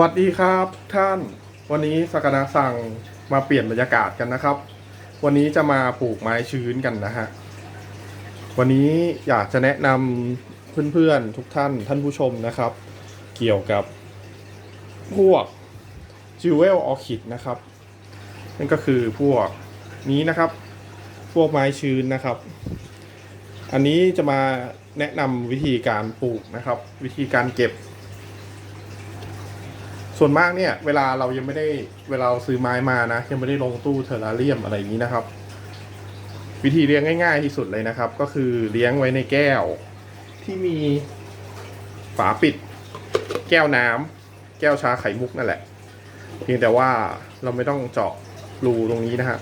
วัสดีครับท่าน วันนี้สกนาสั่งมาเปลี่ยนบรรยากาศกันนะครับ วันนี้จะมาปลูกไม้ชื้นกันนะฮะ วันนี้อยากจะแนะนำเพื่อนๆทุกท่านท่านผู้ชมนะครับ เกี่ยวกับพวกจิวเวลออคิดนะครับ นั่นก็คือพวกนี้นะครับ พวกไม้ชื้นนะครับ อันนี้จะมาแนะนำวิธีการปลูกนะครับ วิธีการเก็บ ส่วนมากเนี่ยเวลาเรายังไม่ได้เวลาเราซื้อไม้มานะ ยังไม่ได้ลงตู้เทอร์าเรียมอะไรอย่างนี้นะครับ วิธีเลี้ยงง่าย ๆ ที่สุดเลยนะครับ ก็คือเลี้ยงไว้ในแก้ว ที่มีฝาปิด แก้วน้ำแก้วชาไข่มุกนั่นแหละ เพียงแต่ว่าเราไม่ต้องเจาะรูตรงนี้นะฮะ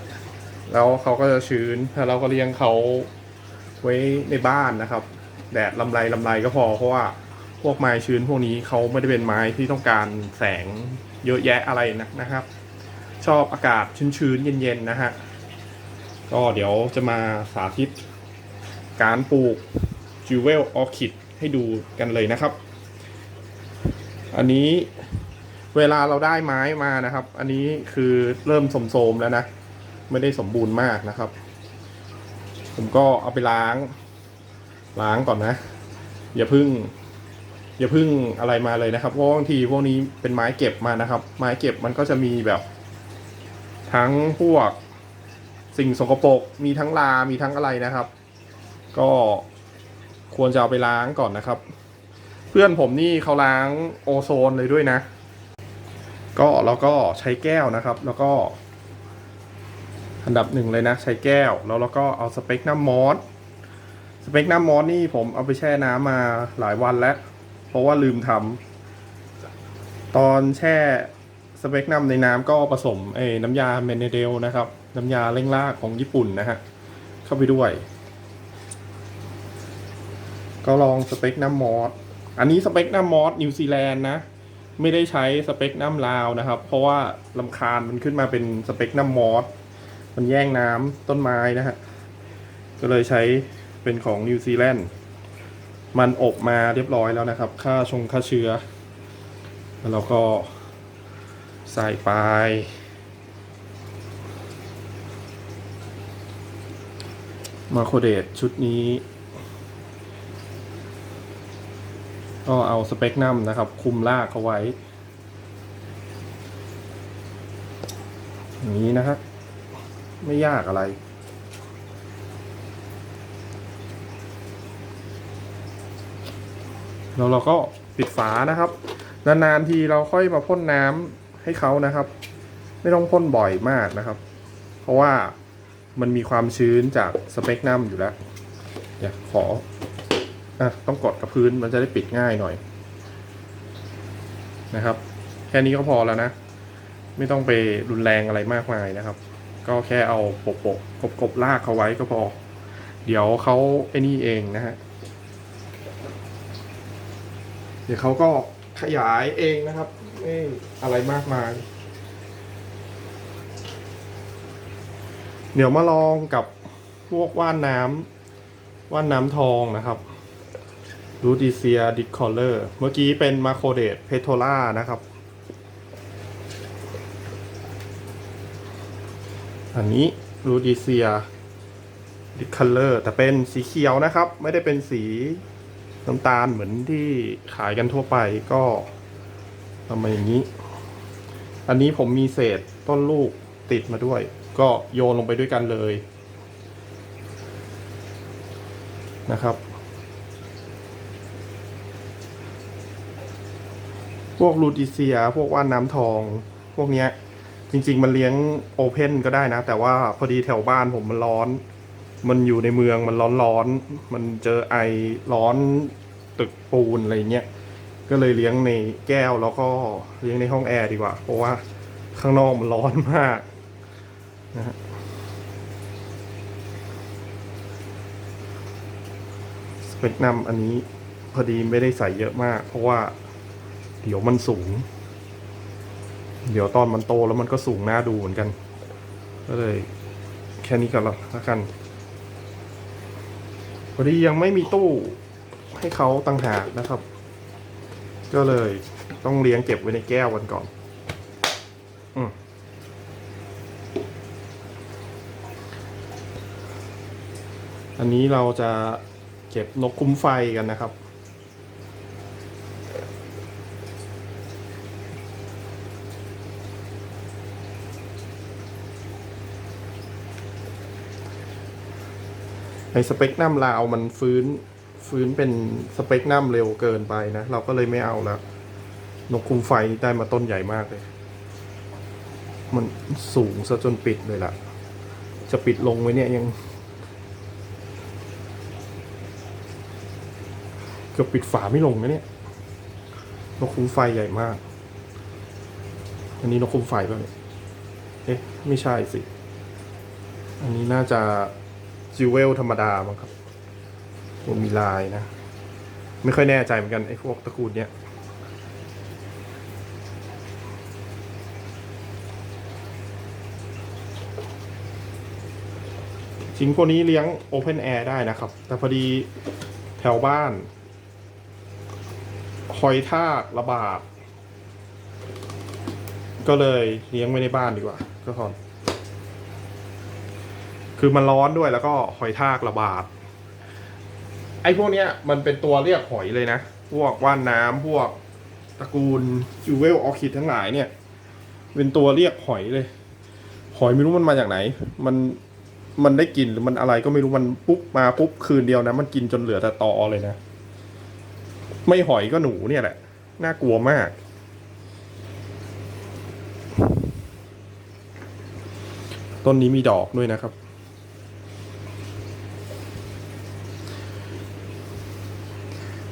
แล้วเขาก็จะชื้นแล้วเราก็เลี้ยงเขาไว้ในบ้านนะครับ แดดลำไรลำไรก็พอเพราะว่า พวกไม้ชื้นพวกนี้เขาไม่ได้เป็นไม้ที่ต้องการแสงเยอะแยะอะไรนะนะครับ ชอบอากาศชื้นๆเย็นๆนะฮะก็เดี๋ยวจะมาสาธิต การปลูกจิวเวลออคิดให้ดูกันเลยนะครับ อันนี้เวลาเราได้ไม้มานะครับ อันนี้คือเริ่มสมๆแล้วนะ ไม่ได้สมบูรณ์มากนะครับ ผมก็เอาไปล้าง ล้างก่อนนะ อย่าเพึ่ง อย่าพึ่งอะไรมาเลยนะครับเพราะบางทีพวกนี้เป็นไม้เก็บมานะครับ ไม้เก็บมันก็จะมีแบบ ทั้งพวกสิ่งสกปรกมีทั้งลา มีทั้งอะไรนะครับ ก็ควรจะเอาไปล้างก่อนนะครับ เพื่อนผมนี่เขาล้างโอโซนเลยด้วยนะ ก็แล้วก็ใช้แก้วนะครับ แล้วก็ อันดับหนึ่งเลยนะ ใช้แก้วแล้วเราก็เอาสเปกน้ำมอสสเปกน้ำมอสนี่ผมเอาไปแช่น้ำมาหลายวันแล้ว เพราะว่าลืมทำตอนแช่สเปกน้ำในน้ำก็ผสมเอ้น้ำยาเมนเดลนะครับ น้ำยาเร่งรากของญี่ปุ่นนะฮะ เข้าไปด้วย ก็ลองสเปกน้ำมอสอันนี้สเปกน้ำมอสนิวซีแลนด์นะ ไม่ได้ใช้สเปกน้ำลาวนะครับ เพราะว่าลำคาญมันขึ้นมาเป็นสเปกน้ำมอสมันแย่งน้ำต้นไม้นะฮะ ก็เลยใช้เป็นของนิวซีแลนด์ มันอบมาเรียบร้อยแล้วนะครับ ค่าชงค่าเชื้อ แล้วเราก็ใส่ไป มาโคเดตชุดนี้ ก็เอาสเปกนัมนะครับ คุมลากเขาไว้ อย่างนี้นะครับไม่ยากอะไร แล้วเราก็ปิดฝานะครับ นานๆทีเราค่อยมาพ่นน้ำให้เขานะครับ ไม่ต้องพ่นบ่อยมากนะครับ เพราะว่ามันมีความชื้นจากสเปกนัมอยู่แล้วเดี๋ยวขออะต้องกดกับพื้นมันจะได้ปิดง่ายหน่อยนะครับ แค่นี้ก็พอแล้วนะ ไม่ต้องไปรุนแรงอะไรมากมายนะครับ ก็แค่เอาโปะโปะกบกบๆลากเขาไว้ก็พอ เดี๋ยวเขาไอ้นี่เองนะฮะ เดี๋ยวเขาก็ขยายเองนะครับไม่อะไรมากมาย เดี๋ยวมาลองกับพวกว่านน้ำว่านน้ำทองนะครับรูดิเซียดิคอลเลอร์เมื่อกี้เป็นมาโคเดตเพโทล่านะครับ อันนี้รูดิเซียดิคอลเลอร์แต่เป็นสีเขียวนะครับ ไม่ได้เป็นสี น้ำตาลเหมือนที่ขายกันทั่วไปก็ทำมาอย่างนี้ อันนี้ผมมีเศษต้นลูกติดมาด้วย ก็โยนลงไปด้วยกันเลยนะครับ พวกรูดิเซีย พวกว่านน้ำทอง พวกเนี้ย จริง ๆ มันเลี้ยงโอเพนก็ได้นะ แต่ว่าพอดีแถวบ้านผมมันร้อน มันอยู่ในเมืองมันร้อนๆมันเจอไอร้อนตึกปูนอะไรเงี้ยก็เลยเลี้ยงในแก้วแล้วก็เลี้ยงในห้องแอร์ดีกว่า เพราะว่าข้างนอกมันร้อนมากนะฮะสเปกนัมอันนี้พอดีไม่ได้ใส่เยอะมาก เพราะว่าเดี๋ยวมันสูง เดี๋ยวตอนมันโตแล้วมันก็สูงน่าดูเหมือนกัน ก็เลยแค่นี้ก็แล้วกัน พอดียังไม่มีตู้ให้เขาต่างหากนะครับ ก็เลยต้องเลี้ยงเก็บไว้ในแก้วกันก่อนอืมอันนี้เราจะเก็บนกคุ้มไฟกันนะครับ ในสเปกนัมลาวมันฟื้นฟื้นเป็นสเปกนัมเร็วเกินไปนะ เราก็เลยไม่เอาแล้วนกคุมไฟได้มาต้นใหญ่มากเลย มันสูงซะจนปิดเลยล่ะ จะปิดลงไว้เนี่ยยังเกือบปิดฝาไม่ลงนะเนี่ย นกคุมไฟใหญ่มาก อันนี้นกคุมไฟป่ะเนี่ยเอ๊ะ ไม่ใช่สิ อันนี้น่าจะ จิวเวลธรรมดามั้งครับตัวมีลายนะ ไม่ค่อยแน่ใจเหมือนกันไอ้พวกตระกูลเนี้ยจริงพวกนี้เลี้ยงโอเพนแอร์ได้นะครับ แต่พอดีแถวบ้านหอยทากระบาดก็เลยเลี้ยงไว้ในบ้านดีกว่า ก็พอ คือมันร้อนด้วยแล้วก็หอยทากระบาด ไอ้พวกเนี้ยมันเป็นตัวเรียกหอยเลยนะ พวกว่านน้ำพวกตระกูลจูเวลออคิดทั้งหลายเนี่ย เป็นตัวเรียกหอยเลย หอยไม่รู้มันมาจากไหน มันมันได้กลิ่นหรือมันอะไรก็ไม่รู้มันปุ๊บมาปุ๊บคืนเดียวนะ มันกินจนเหลือแต่ตอเลยนะ ไม่หอยก็หนูเนี่ยแหละ น่ากลัวมาก ต้นนี้มีดอกด้วยนะครับ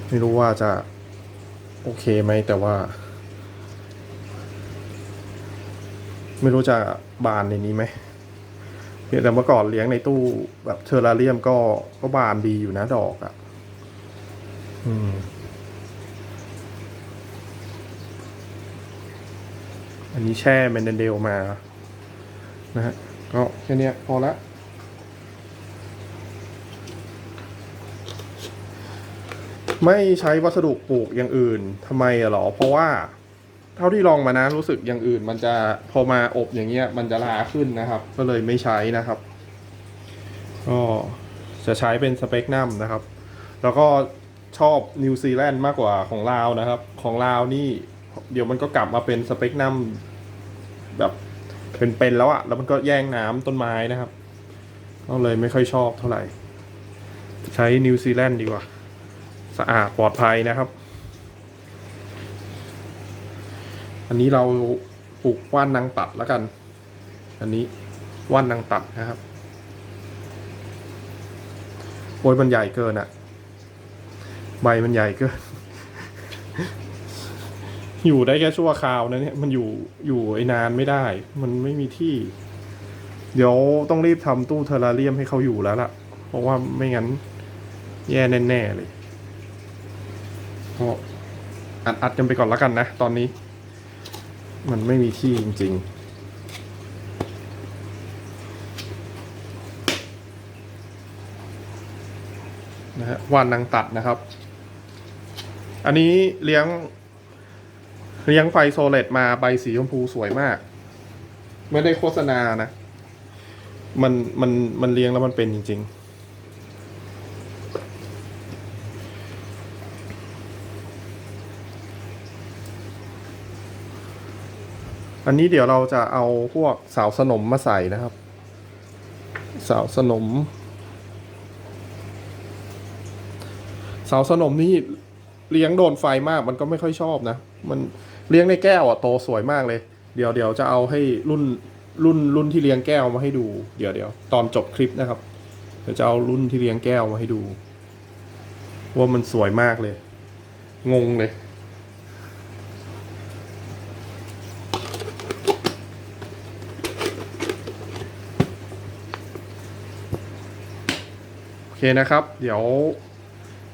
ไม่รู้ว่าจะโอเคไหมแต่ว่า ไม่รู้จะบานในนี้ไหมเพียงแต่เมื่อก่อนเลี้ยงในตู้แบบเทอร์ราเรียมก็ก็บานดีอยู่นะดอกอะ่ะ อืมอันนี้แช่เมนเดนเดลมา นะฮะก็แค่นี้พอละ ไม่ใช้วัสดุปลูกอย่างอื่นทำไมหรอ เพราะว่าเท่าที่ลองมานะรู้สึกอย่างอื่น มันจะพอมาอบอย่างเงี้ย มันจะลาขึ้นนะครับ ก็เลยไม่ใช้นะครับก็จะใช้เป็นสเปกนัมนะครับ แล้วก็ชอบนิวซีแลนด์มากกว่าของลาวนะครับ ของลาวนี่ เดี๋ยวมันก็กลับมาเป็นสเปกนัมแบบเป็นๆแล้วอะแล้วมันก็แย่งน้ำต้นไม้นะครับก็เลยไม่ค่อยชอบเท่าไหร่ ใช้นิวซีแลนด์ดีกว่า สะอาดปลอดภัยนะครับ อันนี้เราปลูกว่านนางตัดแล้วกัน อันนี้ว่านนางตัดนะครับโอ้ยมันใหญ่เกินอะใบมันใหญ่เกิน อยู่ได้แค่ชั่วคราวนะเนี่ย มันอยู่อยู่ไอ้นานไม่ได้ มันไม่มีที่ เดี๋ยวต้องรีบทำตู้เทอร์ราเรียมให้เขาอยู่แล้วล่ะ เพราะว่าไม่งั้นแย่แน่ ๆ เลย ก็อัดอัดกันไปก่อนแล้วกันนะ ตอนนี้ มันไม่มีที่จริง ๆนะฮะวานนางตัดนะครับ อันนี้เลี้ยง เลี้ยงไฟโซเลตมาใบสีชมพูสวยมาก ไม่ได้โฆษณานะ มันมันมันเลี้ยงแล้วมันเป็นจริง ๆ อันนี้เดี๋ยวเราจะเอาพวกสาวสนมมาใส่นะครับ สาวสนม สาวสนมนี่เลี้ยงโดนไฟมากมันก็ไม่ค่อยชอบนะ มันเลี้ยงในแก้วอะโตสวยมากเลย เดี๋ยวเดี๋ยวจะเอาให้รุ่นรุ่นรุ่นที่เลี้ยงแก้วมาให้ดู เดี๋ยวเดี๋ยวตอนจบคลิปนะครับ เดี๋ยวจะเอารุ่นที่เลี้ยงแก้วมาให้ดู ว่ามันสวยมากเลย งงเลย เคนะครับ เดี๋ยว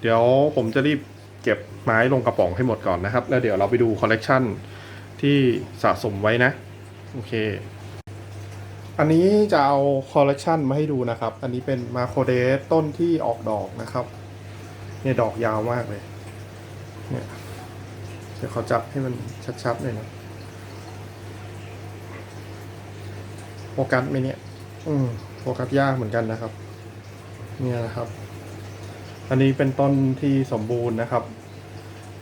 เดี๋ยวผมจะรีบเก็บไม้ลงกระป๋องให้หมดก่อนนะครับ แล้วเดี๋ยวเราไปดูคอลเลกชันที่สะสมไว้นะ โอเค อันนี้จะเอาคอลเลกชันมาให้ดูนะครับ อันนี้เป็นมาโคเดสต้นที่ออกดอกนะครับ เนี่ยดอกยาวมากเลย เนี่ยเดี๋ยวขอจับให้มันชัดๆหน่อยนะโฟกัสไหมเนี่ย อืมโฟกัสยากเหมือนกันนะครับ เนี่ยนะครับ อันนี้เป็นต้นที่สมบูรณ์นะครับ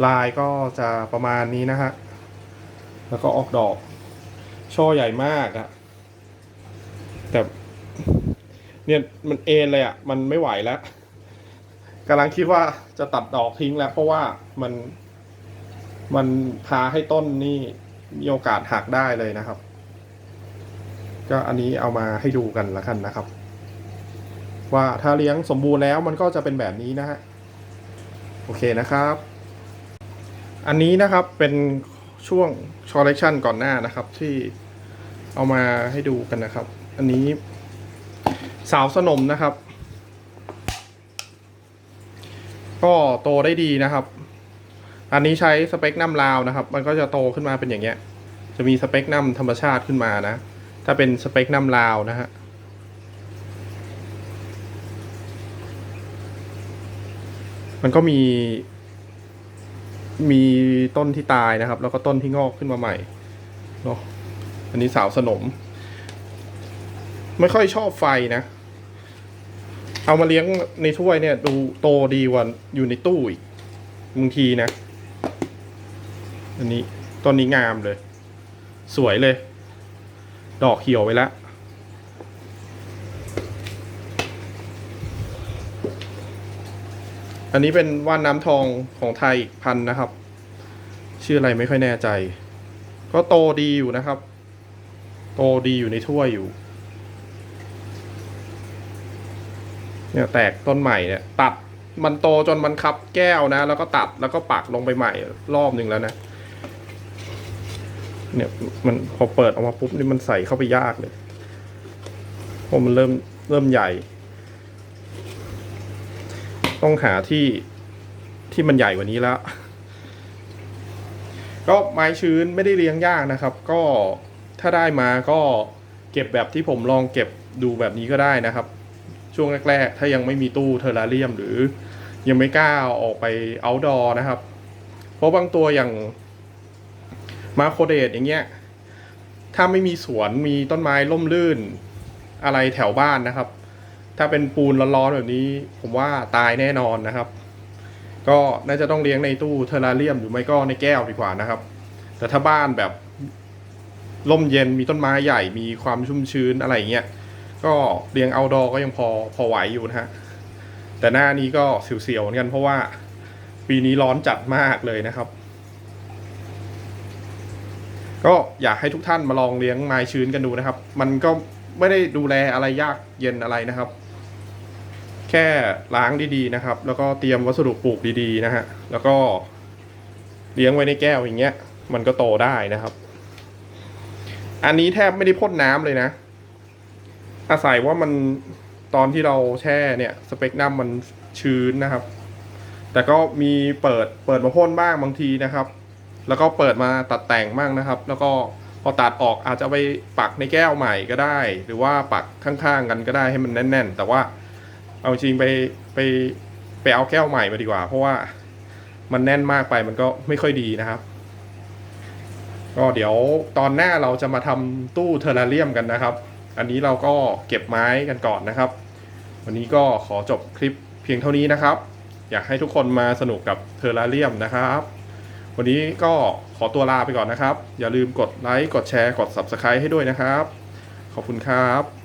ลายก็จะประมาณนี้นะฮะ แล้วก็ออกดอก ช่อใหญ่มากอะแต่เนี่ยมันเอ็นเลยอะมันไม่ไหวแล้วกำลังคิดว่าจะตัดดอกทิ้งแล้ว เพราะว่ามันมันพาให้ต้นนี่มีโอกาสหักได้เลยนะครับ ก็อันนี้เอามาให้ดูกันละกันนะครับ ว่าถ้าเลี้ยงสมบูรณ์แล้วมันก็จะเป็นแบบนี้นะฮะโอเคนะครับ อันนี้นะครับเป็นช่วงชอเลคชันก่อนหน้านะครับที่เอามาให้ดูกันนะครับ อันนี้สาวสนมนะครับ ก็โตได้ดีนะครับ อันนี้ใช้สเปคน้ำลาวนะครับ มันก็จะโตขึ้นมาเป็นอย่างเงี้ย จะมีสเปคน้ำธรรมชาติขึ้นมานะ ถ้าเป็นสเปคน้ำลาวนะฮะ มันก็มี มีต้นที่ตายนะครับ แล้วก็ต้นที่งอกขึ้นมาใหม่เนาะอันนี้สาวสนม ไม่ค่อยชอบไฟนะ เอามาเลี้ยงในถ้วยเนี่ย ดูโตดีกว่าอยู่ในตู้อีกบางทีนะ อันนี้ต้นนี้งามเลย สวยเลย ดอกเขียวไปแล้ว อันนี้เป็นว่านน้ำทองของไทยอีกพันนะครับ ชื่ออะไรไม่ค่อยแน่ใจ ก็โตดีอยู่นะครับ โตดีอยู่ในถ้วยอยู่ เนี่ยแตกต้นใหม่เนี่ย ตัดมันโตจนมันคับแก้วนะ แล้วก็ตัดแล้วก็ปักลงไปใหม่รอบหนึ่งแล้วนะ เนี่ยมันพอเปิดออกมาปุ๊บนี่มันใส่เข้าไปยากเลยเพราะมันเริ่มเริ่มใหญ่ ต้องหาที่ที่มันใหญ่กว่านี้แล้ว ก็ไม้ชื้นไม่ได้เลี้ยงยากนะครับ ก็ถ้าได้มาก็เก็บแบบที่ผมลองเก็บดูแบบนี้ก็ได้นะครับ ช่วงแรก ๆ ถ้ายังไม่มีตู้เทอร์ราเรียม หรือยังไม่กล้าอาออกไปเอาดอนะครับ เพราะบางตัวอย่างมาโคเดตอย่างเงี้ย ถ้าไม่มีสวนมีต้นไม้ล่มลื่นอะไรแถวบ้านนะครับ ถ้าเป็นปูนร้อนๆแบบนี้ ผมว่าตายแน่นอนนะครับ ก็น่าจะต้องเลี้ยงในตู้เทอร์ราเรียมหรือไม่ก็ในแก้วดีกว่านะครับ แต่ถ้าบ้านแบบร่มเย็นมีต้นไม้ใหญ่มีความชุ่มชื้นอะไรเงี้ยก็เลี้ยงเอาดอก็ยังพอพอไหวอยู่นะฮะแต่หน้านี้ก็เสียวๆเหมือนกันเพราะว่าปีนี้ร้อนจัดมากเลยนะครับ ก็อยากให้ทุกท่านมาลองเลี้ยงไม้ชื้นกันดูนะครับ มันก็ ไม่ได้ดูแลอะไรยากเย็นอะไรนะครับ แค่ล้างดีๆนะครับ แล้วก็เตรียมวัสดุปลูกดีๆนะฮะแล้วก็เลี้ยงไว้ในแก้วอย่างเงี้ย มันก็โตได้นะครับ อันนี้แทบไม่ได้พ่นน้ำเลยนะ อาศัยว่ามันตอนที่เราแช่เนี่ยสเปกนัมมันชื้นนะครับ แต่ก็มีเปิดเปิดมาพ่นบ้างบางทีนะครับ แล้วก็เปิดมาตัดแต่งบ้างนะครับ แล้วก็ พอตัดออกอาจจะไปปักในแก้วใหม่ก็ได้ หรือว่าปักข้างๆกันก็ได้ให้มันแน่น ๆ แต่ว่าเอาจริงไปไปไปเอาแก้วใหม่มาดีกว่า เพราะว่ามันแน่นมากไปมันก็ไม่ค่อยดีนะครับ ก็เดี๋ยวตอนหน้าเราจะมาทำตู้เทอร์ราเรียมกันนะครับ อันนี้เราก็เก็บไม้กันก่อนนะครับ วันนี้ก็ขอจบคลิปเพียงเท่านี้นะครับ อยากให้ทุกคนมาสนุกกับเทอร์ราเรียมนะครับ วันนี้ก็ขอตัวลาไปก่อนนะครับ อย่าลืมกดไลค์ กดแชร์ กด Subscribe ให้ด้วยนะครับ ขอบคุณครับ